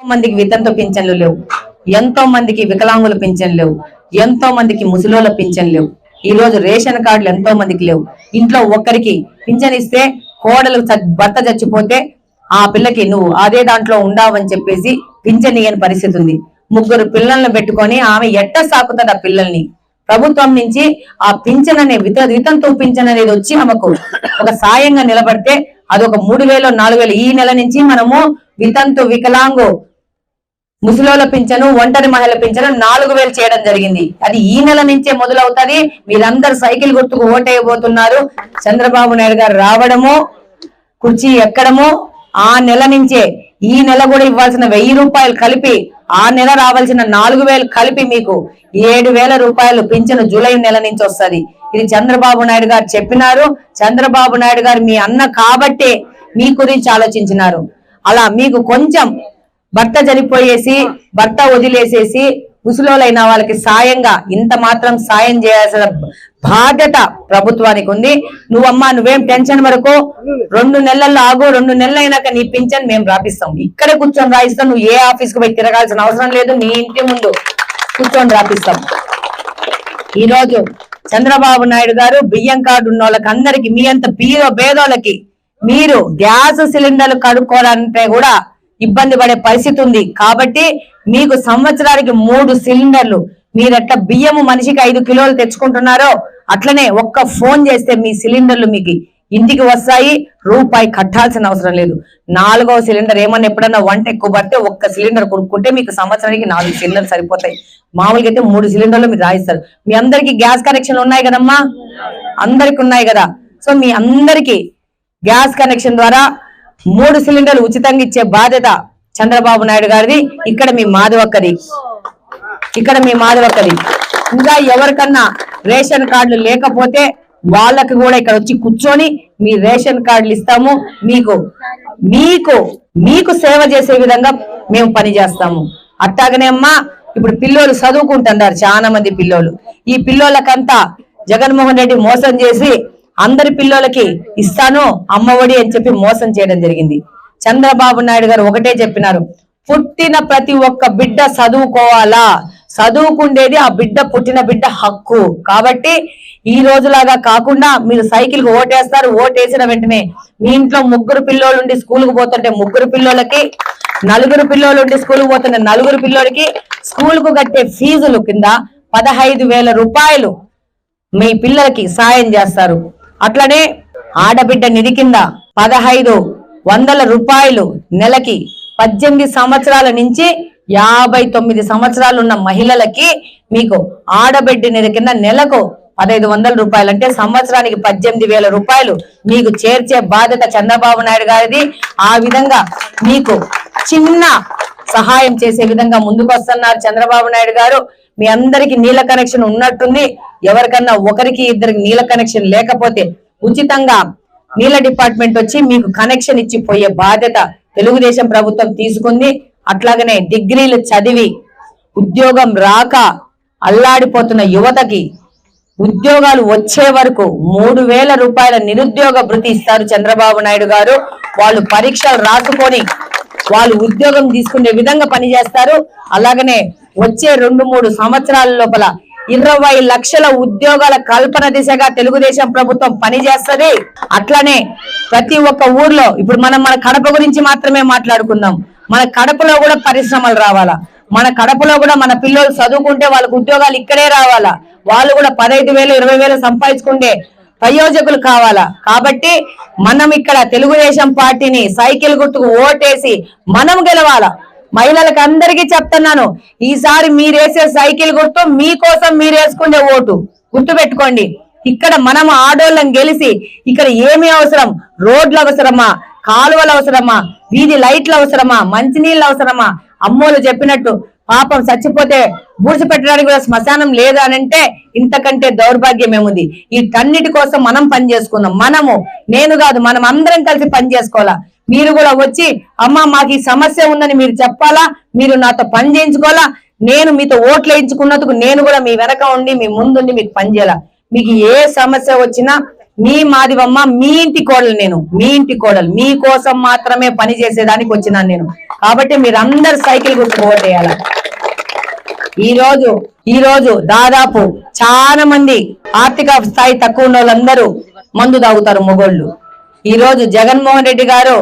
మందికి వితంతు పింఛన్లు లేవు. ఎంతో మందికి వికలాంగుల పింఛన్లు లేవు. ఎంతో మందికి ముసలోళ్ళ పింఛన్లు లేవు. ఈ రోజు రేషన్ కార్డులు ఎంతో మందికి లేవు. ఇంట్లో ఒక్కరికి పింఛన్ ఇస్తే కోడలు భర్త చచ్చిపోతే ఆ పిల్లకి నువ్వు అదే దాంట్లో ఉండావని చెప్పేసి పింఛన్ ఇయ్యని పరిస్థితి ఉంది. ముగ్గురు పిల్లల్ని పెట్టుకొని ఆమె ఎట్ట సాకుతుంది ఆ పిల్లల్ని? ప్రభుత్వం నుంచి ఆ పింఛన్ అనే విత వితంతు పింఛన్ అనేది వచ్చి ఆమెకు ఒక సాయంగా నిలబడితే అది ఒక మూడు వేలు నాలుగు వేలు ఈ నెల నుంచి మనము వితంతు వికలాంగు ముసలోళ్ళ పింఛను ఒంటరి మహిళ పింఛను నాలుగు వేలు చేయడం జరిగింది. అది ఈ నెల నుంచే మొదలవుతుంది. మీరందరూ సైకిల్ గుర్తుకు ఓటేయబోతున్నారు. చంద్రబాబు నాయుడు గారు రావడము కుర్చీ ఎక్కడము ఆ నెల నుంచే ఈ నెల కూడా ఇవ్వాల్సిన వెయ్యి రూపాయలు కలిపి ఆ నెల రావాల్సిన నాలుగు వేలు కలిపి మీకు ఏడు వేల రూపాయలు పింఛను జూలై నెల నుంచి వస్తది. ఇది చంద్రబాబు నాయుడు గారు చెప్పినారు. చంద్రబాబు నాయుడు గారు మీ అన్న కాబట్టే మీ గురించి ఆలోచించినారు. అలా మీకు కొంచెం భర్త చనిపోయేసి భర్త వదిలేసేసి ముసలోలైన వాళ్ళకి సాయంగా ఇంత మాత్రం సాయం చేయాల్సిన బాధ్యత ప్రభుత్వానికి ఉంది. నువ్వమ్మా నువ్వేం టెన్షన్ వరకు రెండు నెలల్లో ఆగు రెండు నెలలు అయినాక నీ పింఛన్ మేము రాపిస్తాం. ఇక్కడే కూర్చొని రాయిస్తాం నువ్వు ఏ ఆఫీస్కు పోయి తిరగాల్సిన అవసరం లేదు నీ ఇంటి ముందు కూర్చొని రాపిస్తాం. ఈ రోజు చంద్రబాబు నాయుడు గారు బియ్యం కార్డు ఉన్న వాళ్ళకి అందరికి మీ అంత బీద భేదోళ్ళకి మీరు గ్యాస్ సిలిండర్లు కడుక్కోవాలంటే కూడా ఇబ్బంది పడే పరిస్థితి ఉంది. కాబట్టి మీకు సంవత్సరానికి మూడు సిలిండర్లు మీరట్లా బియ్యము మనిషికి ఐదు కిలోలు తెచ్చుకుంటున్నారో అట్లనే ఒక్క ఫోన్ చేస్తే మీ సిలిండర్లు మీకు ఇంటికి వస్తాయి రూపాయి కట్టాల్సిన అవసరం లేదు. నాలుగవ సిలిండర్ ఏమన్నా ఎప్పుడన్నా వంట ఎక్కువ పడితే ఒక్క సిలిండర్ కొనుక్కుంటే మీకు సంవత్సరానికి నాలుగు సిలిండర్ సరిపోతాయి. మామూలుగా అయితే మూడు సిలిండర్లు మీరు రాయిస్తారు. మీ అందరికి గ్యాస్ కనెక్షన్లు ఉన్నాయి కదమ్మా? అందరికి ఉన్నాయి కదా. సో మీ అందరికి గ్యాస్ కనెక్షన్ ద్వారా మూడు సిలిండర్లు ఉచితంగా ఇచ్చే బాధ్యత చంద్రబాబు నాయుడు గారిది. ఇక్కడ మీ మాధవక్కది ఇక్కడ మీ మాధవక్కది ఇంకా ఎవరికన్నా రేషన్ కార్డులు లేకపోతే వాళ్ళకి కూడా ఇక్కడ వచ్చి కూర్చొని మీ రేషన్ కార్డులు ఇస్తాము. మీకు మీకు మీకు సేవ చేసే విధంగా మేము పని చేస్తాము. అట్టాగనే అమ్మా ఇప్పుడు పిల్లోలు చదువుకుంటున్నారు చాలా మంది పిల్లోలు. ఈ పిల్లోలకంతా జగన్మోహన్ రెడ్డి మోసం చేసి అందరి పిల్లోలకి ఇస్తాను అమ్మఒడి అని చెప్పి మోసం చేయడం జరిగింది. చంద్రబాబు నాయుడు గారు ఒకటే చెప్పినారు పుట్టిన ప్రతి ఒక్క బిడ్డ చదువుకోవాలా? చదువుకుండేది ఆ బిడ్డ పుట్టిన బిడ్డ హక్కు. కాబట్టి ఈ రోజులాగా కాకుండా మీరు సైకిల్కు ఓటేస్తారు ఓటేసిన వెంటనే మీ ఇంట్లో ముగ్గురు పిల్లోళ్ళు ఉండి స్కూల్కి పోతుంటే ముగ్గురు పిల్లోలకి నలుగురు పిల్లోళ్ళు ఉండి స్కూల్కి పోతుంటే నలుగురు పిల్లోడికి స్కూల్కు కట్టే ఫీజులు కింద పదహైదు వేల రూపాయలు మీ పిల్లలకి సాయం చేస్తారు. అట్లనే ఆడబిడ్డ నిధి కింద పదహైదు వందల రూపాయలు నెలకి పద్దెనిమిది సంవత్సరాల నుంచి యాభై తొమ్మిది సంవత్సరాలు ఉన్న మహిళలకి మీకు ఆడబిడ్డ నిధి కింద నెలకు పదహైదు వందల రూపాయలు. అంటే సంవత్సరానికి పద్దెనిమిది వేల రూపాయలు మీకు చేర్చే బాధ్యత చంద్రబాబు నాయుడు గారిది. ఆ విధంగా మీకు చిన్న సహాయం చేసే విధంగా ముందుకు వస్తున్నారు చంద్రబాబు నాయుడు గారు. మీ అందరికి నీళ్ళ కనెక్షన్ ఉన్నట్టుంది. ఎవరికన్నా ఒకరికి ఇద్దరికి నీళ్ళ కనెక్షన్ లేకపోతే ఉచితంగా నీళ్ళ డిపార్ట్మెంట్ వచ్చి మీకు కనెక్షన్ ఇచ్చి పోయే బాధ్యత తెలుగుదేశం ప్రభుత్వం తీసుకుంది. అట్లాగనే డిగ్రీలు చదివి ఉద్యోగం రాక అల్లాడిపోతున్న యువతకి ఉద్యోగాలు వచ్చే వరకు మూడు వేల రూపాయల నిరుద్యోగ భృతి ఇస్తారు చంద్రబాబు నాయుడు గారు. వాళ్ళు పరీక్షలు రాసుకొని వాళ్ళు ఉద్యోగం తీసుకునే విధంగా పనిచేస్తారు. అలాగనే వచ్చే రెండు మూడు సంవత్సరాల లోపల ఇరవై లక్షల ఉద్యోగాల కల్పన దిశగా తెలుగుదేశం ప్రభుత్వం పనిచేస్తుంది. అట్లనే ప్రతి ఒక్క ఊర్లో ఇప్పుడు మనం మన కడప గురించి మాత్రమే మాట్లాడుకుందాం. మన కడపలో కూడా పరిశ్రమలు రావాలా? మన కడపలో కూడా మన పిల్లలు చదువుకుంటే వాళ్ళకు ఉద్యోగాలు ఇక్కడే రావాలా? వాళ్ళు కూడా పదహైదు వేలు ఇరవై వేలు సంపాదించుకుంటే ప్రయోజకులు కావాలా? కాబట్టి మనం ఇక్కడ తెలుగుదేశం పార్టీని సైకిల్ గుర్తుకు ఓటేసి మనం గెలవాలా? మహిళలకు అందరికీ చెప్తున్నాను ఈసారి మీరేసే సైకిల్ గుర్తు మీకోసం మీరు వేసుకునే ఓటు గుర్తు పెట్టుకోండి ఇక్కడ మనం ఆడోళ్ళం గెలిచి ఇక్కడ ఏమి అవసరం? రోడ్లు అవసరమా? కాలువలు అవసరమా? వీధి లైట్లు అవసరమా? మంచినీళ్ళు అవసరమా? అమ్మోళ్ళు చెప్పినట్టు పాపం చచ్చిపోతే బూడిసి పెట్టడానికి కూడా శ్మశానం లేదా అని అంటే ఇంతకంటే దౌర్భాగ్యం ఏముంది వీటన్నిటి కోసం మనం పని చేసుకుందాం మనము నేను కాదు మనం అందరం కలిసి పని చేసుకోవాలా మీరు కూడా వచ్చి అమ్మ మాకు ఈ సమస్య ఉందని మీరు చెప్పాలా? మీరు నాతో పని చేయించుకోవాలా? నేను మీతో ఓట్లు వేయించుకున్నందుకు నేను కూడా మీ వెనక ఉండి మీ ముందుండి మీకు పని చేయాలా? మీకు ఏ సమస్య వచ్చినా మీ మాదివమ్మ మీ ఇంటి కోడలు నేను. మీ ఇంటి కోడలు. మీ కోసం మాత్రమే పని చేసేదానికి వచ్చినాను నేను. కాబట్టి మీరందరు సైకిల్ గుర్తు ఓటేయాలి? ఈ రోజు ఈ రోజు దాదాపు చాలా మంది ఆర్థిక స్థాయి తక్కువ ఉన్న వాళ్ళందరూ మందు తాగుతారు మొగోళ్ళు. ఈ రోజు జగన్మోహన్ రెడ్డి గారు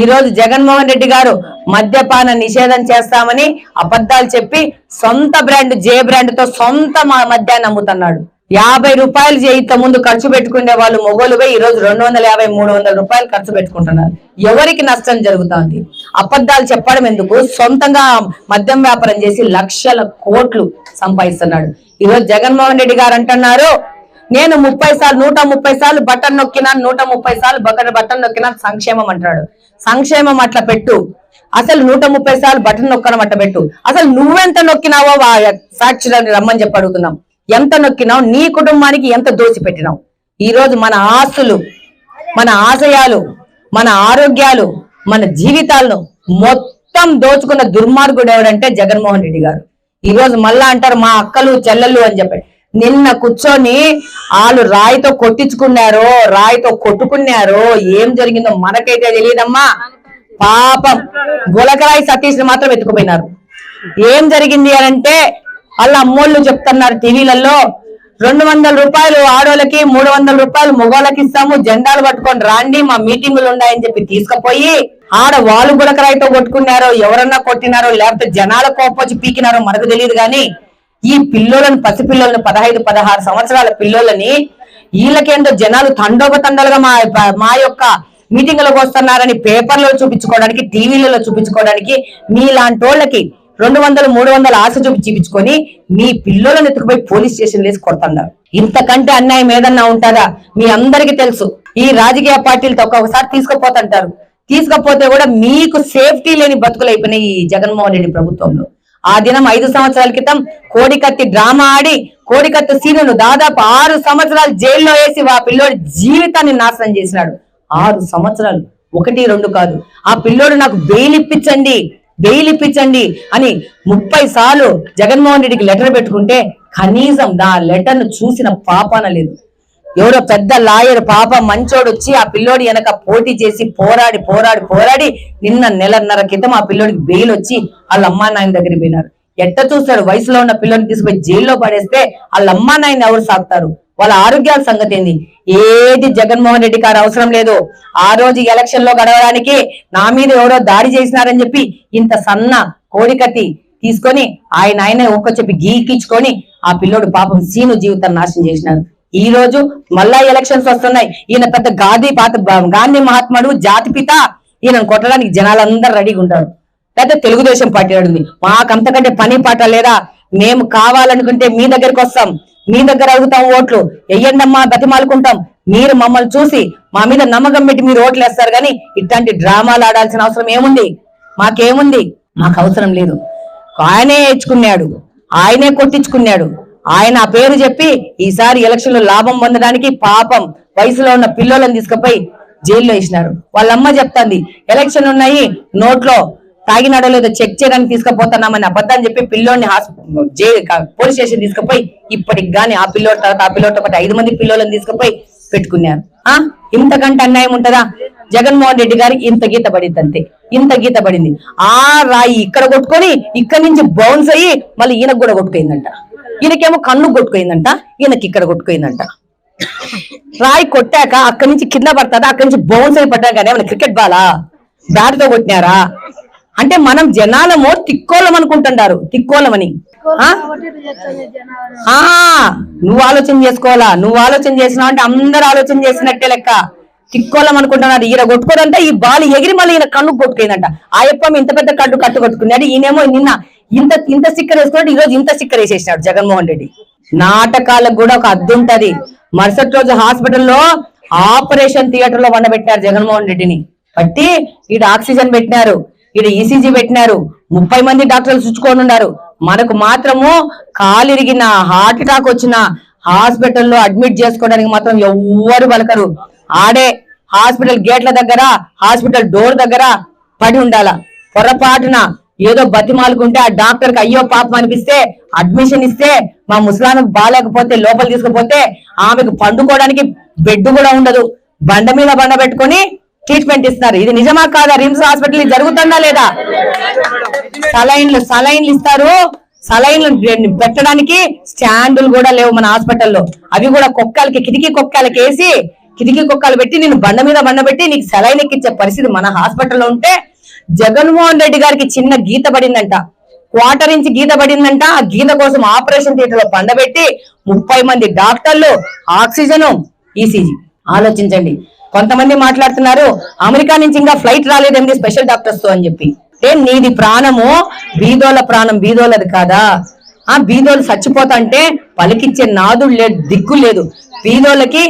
ఈ రోజు జగన్మోహన్ రెడ్డి గారు మద్యపాన నిషేధం చేస్తామని అబద్ధాలు చెప్పి సొంత బ్రాండ్ జే బ్రాండ్తో సొంత మద్యాన్ని అమ్ముతున్నాడు. యాభై రూపాయలు చేయిత ముందు ఖర్చు పెట్టుకునే వాళ్ళు మొగోలుగా ఈ రోజు రెండు వందల యాభై మూడు వందల రూపాయలు ఖర్చు పెట్టుకుంటున్నారు. ఎవరికి నష్టం జరుగుతోంది? అబద్ధాలు చెప్పడం ఎందుకు? సొంతంగా మద్యం వ్యాపారం చేసి లక్షల కోట్లు సంపాదిస్తున్నాడు. ఈరోజు జగన్మోహన్ రెడ్డి గారు అంటున్నారు నేను ముప్పై సార్లు నూట ముప్పై సార్లు బటన్ నొక్కినా నూట ముప్పై సార్లు బటన్ బటన్ నొక్కినా సంక్షేమం అంటాడు సంక్షేమం అట్లా పెట్టు. అసలు నూట ముప్పై సార్లు బటన్ నొక్కడం అట్ట పెట్టు. అసలు నువ్వెంత నొక్కినావో సాక్షులని రమ్మని చెప్పి అడుగుతున్నాం. ఎంత నొక్కినావు? నీ కుటుంబానికి ఎంత దోసి పెట్టినావు? ఈ రోజు మన ఆస్తులు మన ఆశయాలు మన ఆరోగ్యాలు మన జీవితాలను మొత్తం దోచుకున్న దుర్మార్గుడు ఎవడంటే జగన్మోహన్ రెడ్డి గారు. ఈ రోజు మళ్ళా అంటారు మా అక్కలు చెల్లెళ్ళు అని చెప్పి. నిన్న కూర్చొని వాళ్ళు రాయితో కొట్టించుకున్నారో రాయితో కొట్టుకున్నారో ఏం జరిగిందో మనకైతే తెలియదమ్మా. పాపం గులకరాయి సతీష్ మాత్రం ఎత్తుకుపోయినారు ఏం జరిగింది అని అంటే వాళ్ళ అమ్మోళ్ళు చెప్తున్నారు టీవీలలో రెండు వందల రూపాయలు ఆడోళ్ళకి మూడు వందల రూపాయలు మొగోళ్ళకి ఇస్తాము జెండాలు పట్టుకొని రాండి మా మీటింగులు ఉన్నాయని చెప్పి తీసుకుపోయి ఆడ వాళ్ళు గులకరాయితో కొట్టుకున్నారో ఎవరన్నా కొట్టినారో లేకపోతే జనాల కోపొచ్చి పీకినారో మనకు తెలియదు కానీ ఈ పిల్లోలను పసిపిల్లలను పదహైదు పదహారు సంవత్సరాల పిల్లోలని వీళ్ళకేందో జనాలు తండోపతండాలుగా మా మా యొక్క మీటింగ్లకు వస్తున్నారని పేపర్లో చూపించుకోవడానికి టీవీలలో చూపించుకోవడానికి మీలాంటి వాళ్ళకి రెండు వందలు మూడు వందల ఆశ చూపి చూపించుకొని మీ పిల్లలను ఎత్తుకుపోయి పోలీస్ స్టేషన్ వేసి కొడుతున్నారు ఇంతకంటే అన్యాయం ఏదన్నా ఉంటుందా మీ అందరికీ తెలుసు. ఈ రాజకీయ పార్టీలతో ఒక్కొక్కసారి తీసుకుపోతుంటారు. తీసుకపోతే కూడా మీకు సేఫ్టీ లేని బతుకులు అయిపోయినాయి ఈ జగన్మోహన్ రెడ్డి ప్రభుత్వంలో. ఆ దినం ఐదు సంవత్సరాల క్రితం కోడికత్తి డ్రామా ఆడి కోడికత్తి సీనును దాదాపు ఆరు సంవత్సరాలు జైల్లో వేసి ఆ పిల్లోడి జీవితాన్ని నాశనం చేసినాడు. ఆరు సంవత్సరాలు. ఒకటి రెండు కాదు. ఆ పిల్లోడు నాకు బెయిల్ ఇప్పించండి బెయిల్ ఇప్పించండి అని ముప్పై సార్లు జగన్మోహన్ రెడ్డికి లెటర్ పెట్టుకుంటే కనీసం నా లెటర్ను చూసిన పాపాన లేదు. ఎవరో పెద్ద లాయర్ పాప మంచోడు వచ్చి ఆ పిల్లోడి వెనక పోటీ చేసి పోరాడి పోరాడి పోరాడి నిన్న నెలన్నర క్రితం ఆ పిల్లోడికి బెయిల్ వచ్చి వాళ్ళ అమ్మా నాయన దగ్గరికి పోయినారు. ఎట్ట చూస్తారు? వయసులో ఉన్న పిల్లోని తీసుకుపోయి జైల్లో పడేస్తే వాళ్ళ అమ్మా నాయన ఎవరు సాగుతారు? వాళ్ళ ఆరోగ్యాల సంగతి ఏంది? ఏది జగన్మోహన్ రెడ్డి గారు అవసరం లేదు. ఆ రోజు ఎలక్షన్లో గడవడానికి నా మీద ఎవరో దాడి చేసినారని చెప్పి ఇంత సన్న కోడికత్తి తీసుకొని ఆయన ఆయన ఒక్క చెప్పి గీకించుకొని ఆ పిల్లోడు పాపం సీను జీవితాన్ని నాశనం చేసినారు. ఈ రోజు మళ్ళా ఎలక్షన్స్ వస్తున్నాయి. ఈయన పెద్ద గాంధీ పాత గాంధీ మహాత్ముడు జాతిపిత ఈయన కొట్టడానికి జనాలందరూ రెడీగా ఉంటారు. పెద్ద తెలుగుదేశం పార్టీ అడుగుంది మాకు అంతకంటే పని పాట లేదా? మేము కావాలనుకుంటే మీ దగ్గరికి వస్తాం. మీ దగ్గర అడుగుతాం ఓట్లు. వెయ్యండమ్మా బతిమాలుకుంటాం. మీరు మమ్మల్ని చూసి మా మీద నమ్మకం పెట్టి మీరు ఓట్లు వేస్తారు కానీ ఇట్లాంటి డ్రామాలు ఆడాల్సిన అవసరం ఏముంది? మాకేముంది? మాకు అవసరం లేదు. ఆయనే ఇచ్చుకున్నాడు ఆయనే కొట్టించుకున్నాడు. ఆయన ఆ పేరు చెప్పి ఈసారి ఎలక్షన్లో లాభం పొందడానికి పాపం వయసులో ఉన్న పిల్లోలను తీసుకుపోయి జైల్లో వేసినారు. వాళ్ళ అమ్మ చెప్తాంది ఎలక్షన్ ఉన్నాయి నోట్లో తాగినాడో లేదో చెక్ చేయడానికి తీసుకుపోతున్నామని అబద్ధాన్ని చెప్పి పిల్లోని హాస్పిటల్ పోలీస్ స్టేషన్ తీసుకుపోయి ఇప్పటికి కానీ ఆ పిల్లోడి తర్వాత ఆ పిల్లోడితో పాటు ఐదు మంది పిల్లోలను తీసుకుపోయి పెట్టుకున్నారు. ఆ? ఇంతకంటే అన్యాయం ఉంటదా? జగన్మోహన్ రెడ్డి గారికి ఇంత గీత పడింది అంతే. ఇంత గీత పడింది. ఆ రాయి ఇక్కడ కొట్టుకొని ఇక్కడ నుంచి బౌన్స్ అయ్యి మళ్ళీ ఈయనకు కూడా కొట్టుకోయిందంట ఈయనకేమో కన్ను కొట్టుకోయిందంట ఈయనకి ఇక్కడ కొట్టుకోయిందంట రాయి కొట్టాక అక్కడి నుంచి కింద పడతాదా అక్కడి నుంచి బౌన్స్ అయి పడ్డా కానీ ఏమైనా క్రికెట్ బాలా బ్యాట్తో కొట్టినారా? అంటే మనం జనాలమో తిక్కోలం అనుకుంటుంటారు తిక్కోలమని ఆ? ఆ నువ్వు ఆలోచన చేసుకోవాలా? నువ్వు ఆలోచన చేసినావు అంటే అందరు ఆలోచన చేసినట్టే లెక్క. తిక్కోలం అనుకుంటున్నాడు ఈయన కొట్టుకోదంటే ఈ బాలు ఎగిరి మళ్ళీ ఈయన కన్ను కొట్టుకుందంట ఆ యప్పం ఇంత పెద్ద కట్టు కట్టు కొట్టుకున్నాడు ఈయనేమో నిన్న ఇంత ఇంత స్టిక్కర్ వేసుకున్నాడు ఈ రోజు ఇంత స్టిక్కర్ వేసేసినాడు జగన్మోహన్ రెడ్డి. నాటకాలకు కూడా ఒక అద్దె ఉంటది. మరుసటి రోజు హాస్పిటల్లో ఆపరేషన్ థియేటర్లో వండబెట్టారు జగన్మోహన్ రెడ్డిని. బట్టి ఈడ ఆక్సిజన్ పెట్టినారు ఈడ ఈసీజీ పెట్టినారు ముప్పై మంది డాక్టర్లు చుచ్చుకొని ఉన్నారు. మనకు మాత్రము కాలిరిగిన హార్ట్ అటాక్ వచ్చిన హాస్పిటల్లో అడ్మిట్ చేసుకోవడానికి మాత్రం ఎవ్వరు పలకరు. ఆడే హాస్పిటల్ గేట్ల దగ్గర హాస్పిటల్ డోర్ దగ్గర పడి ఉండాల. పొరపాటున ఏదో బతిమాలుకుంటే ఆ డాక్టర్కి అయ్యో పాపం అనిపిస్తే అడ్మిషన్ ఇస్తే మా ముసలానికి బాగాలేకపోతే లోపల తీసుకుపోతే ఆమెకు పండుకోవడానికి బెడ్ కూడా ఉండదు. బండ మీద బండ పెట్టుకొని ట్రీట్మెంట్ ఇస్తారు ఇది నిజమా కాదా? రిమ్స్ హాస్పిటల్ జరుగుతుందా లేదా? సలైన్లు సలైన్లు ఇస్తారు. సలైన్లు పెట్టడానికి స్టాండులు కూడా లేవు మన హాస్పిటల్లో. అవి కూడా కుక్కలకి కిటికీ కుక్కలకి వేసి కిటికీ కుక్కలు పెట్టి నేను బండ మీద బండ పెట్టి నీకు సలైన్ ఎక్కించే పరిస్థితి మన హాస్పిటల్లో ఉంటే జగన్మోహన్ రెడ్డి గారికి చిన్న గీత పడిందంట. క్వార్టర్ ఇంచ్ గీత పడిందంట. ఆ గీత కోసం ఆపరేషన్ థియేటర్లో పండబెట్టి ముప్పై మంది డాక్టర్లు ఆక్సిజన్ ఈసీజీ ఆలోచించండి. కొంతమంది మాట్లాడుతున్నారు అమెరికా నుంచి ఇంకా ఫ్లైట్ రాలేదండి స్పెషల్ డాక్టర్స్తో అని చెప్పి. అంటే నీది ప్రాణము బీదోల ప్రాణం బీదోలది కాదా? ఆ బీదోలు చచ్చిపోతా అంటే పలికిచ్చే నాదుడు లేదు దిక్కు లేదు. బీదోళ్ళకి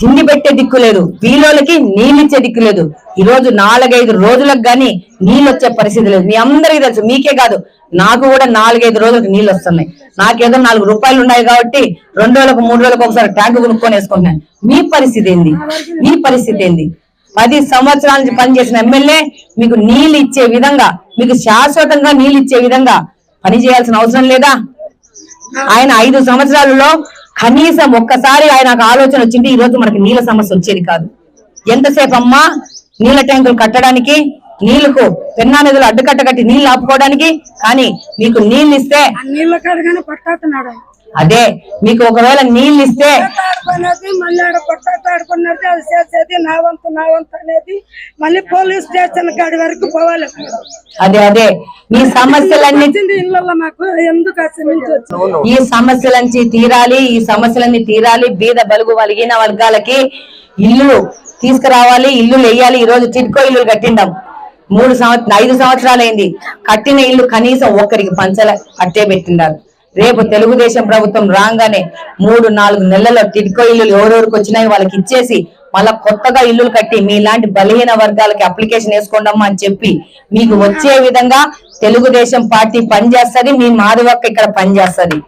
తిండి పెట్టే దిక్కు లేదు. బీలోలకి నీళ్ళిచ్చే దిక్కు లేదు. ఈ రోజు నాలుగైదు రోజులకు గాని నీళ్ళు వచ్చే పరిస్థితి లేదు. మీ అందరికీ తెలుసు మీకే కాదు. నాకు కూడా నాలుగైదు రోజులకు నీళ్ళు వస్తున్నాయి. నాకేదో నాలుగు రూపాయలు ఉన్నాయి కాబట్టి రెండు రోజులకు మూడు రోజులకు ఒకసారి ట్యాంక్ కొనుక్కొని వేసుకుంటున్నాను. మీ పరిస్థితి ఏంది? మీ పరిస్థితి ఏంది? పది సంవత్సరాల నుంచి పనిచేసిన ఎమ్మెల్యే మీకు నీళ్ళు ఇచ్చే విధంగా మీకు శాశ్వతంగా నీళ్ళు ఇచ్చే విధంగా పని చేయాల్సిన అవసరం లేదా? ఆయన ఐదు సంవత్సరాలలో కనీసం ఒక్కసారి ఆయనకు ఆలోచన వచ్చింది ఈ రోజు మనకి నీళ్ళ సమస్య వచ్చేది కాదు. ఎంతసేపు అమ్మా నీళ్ళ ట్యాంకులు కట్టడానికి నీళ్ళకు పెన్నా నదులు అడ్డుకట్ట కట్టి నీళ్ళు ఆపుకోవడానికి కానీ మీకు నీళ్ళు ఇస్తే అదే మీకు ఒకవేళ నీళ్ళు ఇస్తే ఆడుకునేది మళ్ళీ ఆడ కొట్టాట ఆడుకున్నది అది చేసేది నా వంతు నా వంతు అనేది మళ్ళీ పోలీస్ స్టేషన్ కాడి వరకు పోవాలి. అదే అదే. మీ సమస్యలన్నీ ఇళ్ళల్లో మాకు? ఎందుకు ఆ సిమెంట్ వచ్చింది? ఈ సమస్యలన్నీ తీరాలి ఈ సమస్యలన్నీ తీరాలి బీద బలుగు వలిగిన వర్గాలకి ఇల్లు తీసుకురావాలి ఇల్లు వేయాలి ఈ రోజు చిట్కో ఇల్లు కట్టిండాం మూడు సంవత్సరం ఐదు సంవత్సరాలైంది. కట్టిన ఇల్లు కనీసం ఒక్కరికి పంచల అట్టే పెట్టిండారు. రేపు తెలుగుదేశం ప్రభుత్వం రాగానే మూడు నాలుగు నెలల్లో టిడ్కో ఇల్లులు ఎవరెవరికి వచ్చినాయి వాళ్ళకి ఇచ్చేసి మళ్ళా కొత్తగా ఇల్లులు కట్టి మీలాంటి బలహీన వర్గాలకి అప్లికేషన్ వేసుకోండమ్మా అని చెప్పి మీకు వచ్చే విధంగా తెలుగుదేశం పార్టీ పనిచేస్తుంది మీ మాధవక్క ఇక్కడ పనిచేస్తుంది.